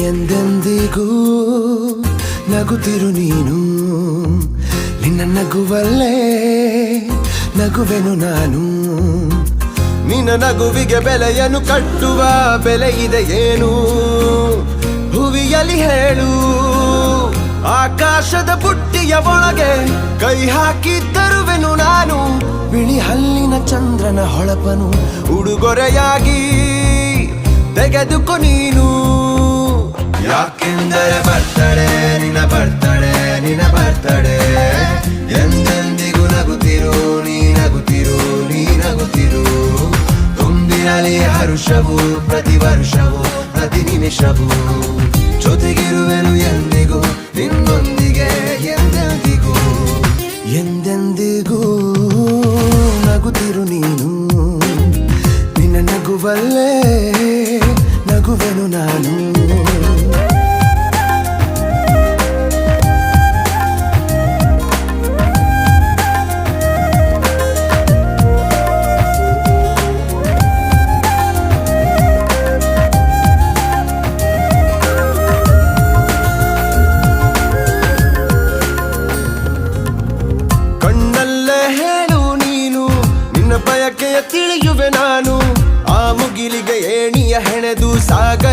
ಎಂದೆಂದಿಗೂ ನಗುತ್ತಿರು ನೀನು. ನಿನ್ನ ನಗುವಲ್ಲೇ ನಗುವೆನು ನಾನು. ನಿನ್ನ ನಗುವಿಗೆ ಬೆಲೆಯನ್ನು ಕಟ್ಟುವ ಬೆಲೆ ಇದೆ ಏನು? ಹುವಿಯಲ್ಲಿ ಹೇಳು. ಆಕಾಶದ ಬುಟ್ಟಿಯ ಒಳಗೆ ಕೈ ಹಾಕಿ ತರುವೆನು ನಾನು. ಬಿಳಿ ಹಲ್ಲಿನ ಚಂದ್ರನ ಹೊಳಪನು ಉಡುಗೊರೆಯಾಗಿ. ತೆಗೆದುಕೊ ನೀನು. ಯಾಕೆಂದರೆ ಬರ್ತಡೆ, ನಿನ್ನ ಬರ್ತಡೆ ನಿನ್ನ ಬರ್ತಡೆ. ಎಂದೆಂದಿಗೂ ನಗುತ್ತಿರು, ನೀ ನಗುತ್ತಿರು ನೀ ನಗುತ್ತಿರು. ತುಂಬಿರಲಿ ಹರುಷವು, ಪ್ರತಿ ವರ್ಷವು, ಪ್ರತಿ ನಿಮಿಷವು. ಜೊತೆಗಿರುವೆನು ಎಂದಿಗೂ, ನಿನ್ನೊಂದಿಗೆ ಎಂದೆಂದಿಗೂ. ಎಂದೆಂದಿಗೂ ನಗುತ್ತಿರು ನೀನು. ನಿನ್ನ ನಗುವಲ್ಲೇ ನಗುವೆನು ನಾನು ಕಣ್ಣಲ್ಲೇ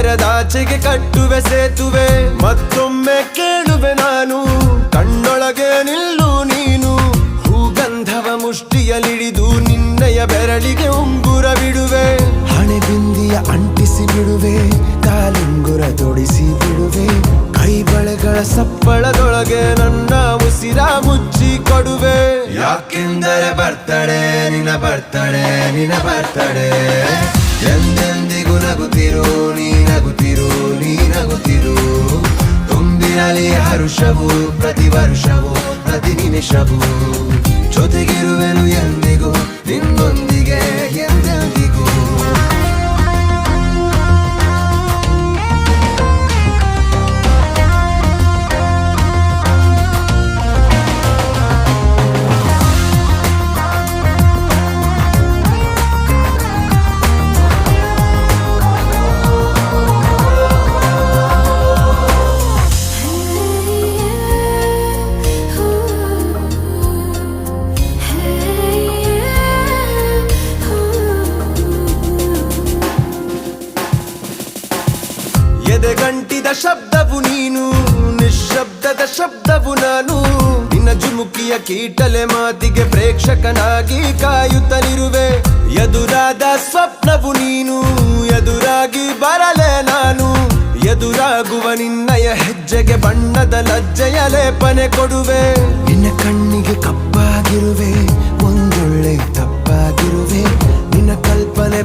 ಸಾಗರದಾಚೆಗೆ ಕಟ್ಟುವೆ, ಸೇತುವೆ. ಮತ್ತೊಮ್ಮೆ ಕೇಳುವೆ ನಾನು, ಕಣ್ಣೊಳಗೆ ನಿಲ್ಲು ನೀನು. ಹೂಗಂಧವ ಮುಷ್ಟಿಯಲಿಡಿದು ನಿನ್ನಯ ಬೆರಳಿಗೆ ಉಂಗುರ ಬಿಡುವೆ. ಹಣೆ ಬಿಂದಿಯ ಅಂಟಿಸಿ ಬಿಡುವೆ, ಕಾಲುಂಗುರ ತೊಡಿಸಿ ಬಿಡುವೆ. ಕೈ ಬಳೆಗಳ ಸಪ್ಪಳದೊಳಗೆ ನನ್ನ ಉಸಿರ ಮುಚ್ಚಿ ಕೊಡುವೆ. ಯಾಕೆಂದರೆ ಬರ್ತಡೆ, ನಿನ್ನ ಬರ್ತಡೆ ನಿನ್ನ ಬರ್ತಡೆ. ಎಂದೆಂದಿಗೂ ನಗುತ್ತಿರು, ನೀ ನಗುತ್ತಿರು ನೀ ನಗುತ್ತಿರು. ತುಂಬಿರಲಿ ಹರುಷವು, ಪ್ರತಿ ವರ್ಷವೂ, ಪ್ರತಿ ನಿಮಿಷವೂ. ಜೊತೆಗಿರುವೆನು ಎಂದಿಗೂ, ನಿನ್ನೊಂದಿಗೆ ಶಬ್ದವು ನೀನು, ನಿಶ್ಶಬ್ದದ ಶಬ್ದವು ನಾನು. ನಿನ್ನ ಜುಮುಕಿಯ ಕೀಟಲೆ ಮಾತಿಗೆ ಪ್ರೇಕ್ಷಕನಾಗಿ ಕಾಯುತ್ತಲಿರುವೆ. ಎದುರಾದ ಸ್ವಪ್ನವು ನೀನು, ಎದುರಾಗಿ ಬರಲೆ ನಾನು. ಎದುರಾಗುವ ನಿನ್ನಯ ಹೆಜ್ಜೆಗೆ ಬಣ್ಣದ ಲಜ್ಜೆಯ ಲೇಪನೆ ಕೊಡುವೆ. ನಿನ್ನ ಕಣ್ಣಿಗೆ ಕಪ್ಪಾಗಿರುವೆ, ಒಂದೊಳ್ಳೆ ತಪ್ಪಾಗಿರುವೆ. ನಿನ್ನ ಕಲ್ಪನೆ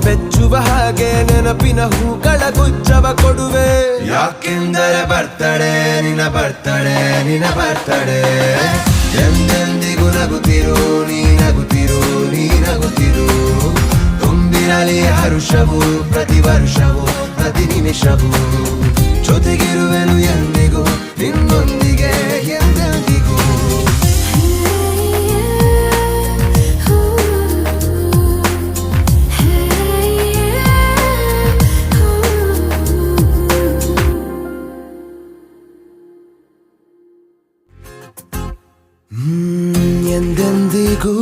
ಹಾಗೆ ನೆನಪಿನ ಹೂಗಳ ಗುಚ್ಚವ ಕೊಡುವೆ. ಯಾಕೆಂದರೆ ಬರ್ತಡೆ, ನಿನ್ನ ಬರ್ತಡೆ ನಿನ್ನ ಬರ್ತಡೆ. ಎಂದೆಂದಿಗೂ ನಗುತ್ತಿರು, ನೀ ನಗುತ್ತಿರು ನೀ ನಗುತ್ತಿರು. ತುಂಬಿರಲಿ ಹರುಷವು, ಪ್ರತಿ ವರ್ಷವು, ಪ್ರತಿ ನಿಮಿಷವು. ಜೊತೆಗಿರುವೆನು ಎಂದಿಗೂ, ನಿನ್ನೊಂದಿಗೆ ಎಂದೆಂದಿಗೂ ಎಂದೆಂದಿಗೂ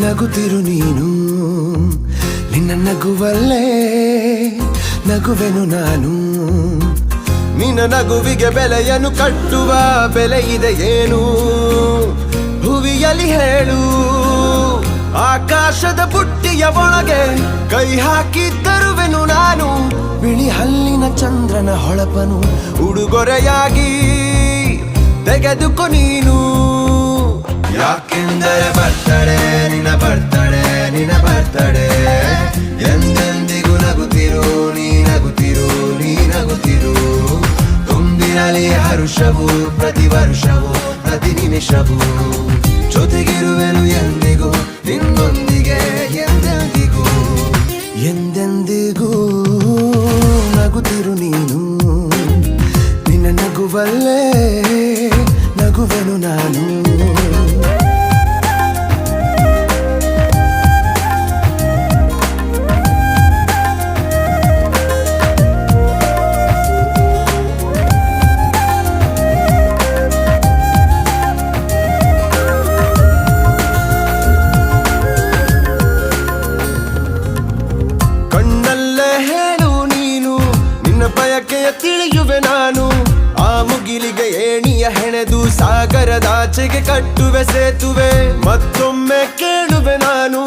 ನಗುತ್ತಿರು ನೀನು. ನಿನ್ನ ನಗುವಲ್ಲೇ ನಗುವೆನು ನಾನು. ನಿನ್ನ ನಗುವಿಗೆ ಬೆಲೆಯನ್ನು ಕಟ್ಟುವ ಬೆಲೆ ಇದೆ ಏನು? ಹುವಿಯಲ್ಲಿ ಹೇಳು. ಆಕಾಶದ ಬುಟ್ಟಿಯ ಒಳಗೆ ಕೈ ಹಾಕಿ ತರುವೆನು ನಾನು. ಬಿಳಿ ಹಲ್ಲಿನ ಚಂದ್ರನ ಹೊಳಪನು ಉಡುಗೊರೆಯಾಗಿ. ತೆಗೆದುಕೊ ನೀನು. ಯಾಕೆಂದರೆ ಬರ್ತಡೆ, ನಿನ್ನ ಬರ್ತಡೆ ನಿನ್ನ ಬರ್ತಡೆ. ಎಂದೆಂದಿಗೂ ನಗುತ್ತಿರು, ನೀ ನಗುತ್ತಿರು ನೀ ನಗುತ್ತಿರು. ತುಂಬಿರಲಿ ಹರುಷವು, ಪ್ರತಿ ವರ್ಷವೂ, ಪ್ರತಿ ನಿಮಿಷವೂ. ಜೊತೆಗಿರುವೆನು ಎಂದಿಗೂ, ನಿನ್ನೊಂದಿಗೆ ಎಂದೆಂದಿಗೂ. ಎಂದೆಂದಿಗೂ ನಗುತ್ತಿರು ನೀನು. ನಿನ್ನ ನಗುವಲ್ಲೇ ಬದುಕುವೆನು ನಾನು. ತಿಳಿಯುವೆ ನಾನು. ಆ ಮುಗಿಲಿಗೆ ಏಣಿ ಹೆಣೆದು ಸಾಗರದಾಚೆಗೆ ಕಟ್ಟುವೆ ಸೇತುವೆ. ಮತ್ತೊಮ್ಮೆ ಕೇಳುವೆ ನಾನು,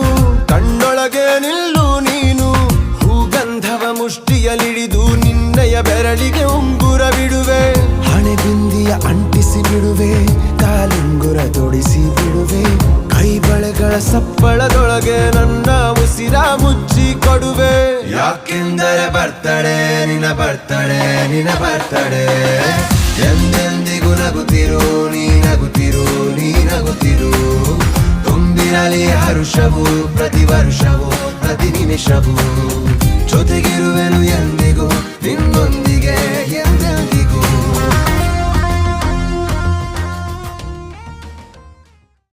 ಕಣ್ಣೊಳಗೆ ನಿಲ್ಲು ನೀನು. ಹೂಗಂಧವ ಮುಷ್ಟಿಯಲಿಡಿದು ನಿನ್ನಯ ಬೆರಳಿಗೆ ಉಂಗುರ ಬಿಡುವೆ. ಹಣೆಬಿಂದಿಯ ಅಂಟಿಸಿ ಬಿಡುವೆ, ಕಾಲುಂಗುರ ತೊಡಿಸಿ ಬಿಡುವೆ. ಕೈ ಬಳೆಗಳ ಸಪ್ಪಳದೊಳಗೆ ನನ್ನ ಉಸಿರ ಮುಚ್ಚಿ ಕೊಡುವೆ. ಯಾಕೆಂದರೆ ಬರ್ತಡೆ, ನಿನ್ನ ಬರ್ತಡೆ ನಿನ್ನ ಬರ್ತಡೆ. ಎಂದೆಂದಿಗೂ ನಗುತ್ತಿರು ನೀ ನಗುತ್ತಿರು ನೀ ನಗುತ್ತಿರು ತುಂಬಿರಲಿ ಹರುಷವು ಪ್ರತಿ ವರ್ಷವೂ ಪ್ರತಿ ನಿಮಿಷವೂ ಜೊತೆಗಿರುವೆನು ಎಂದು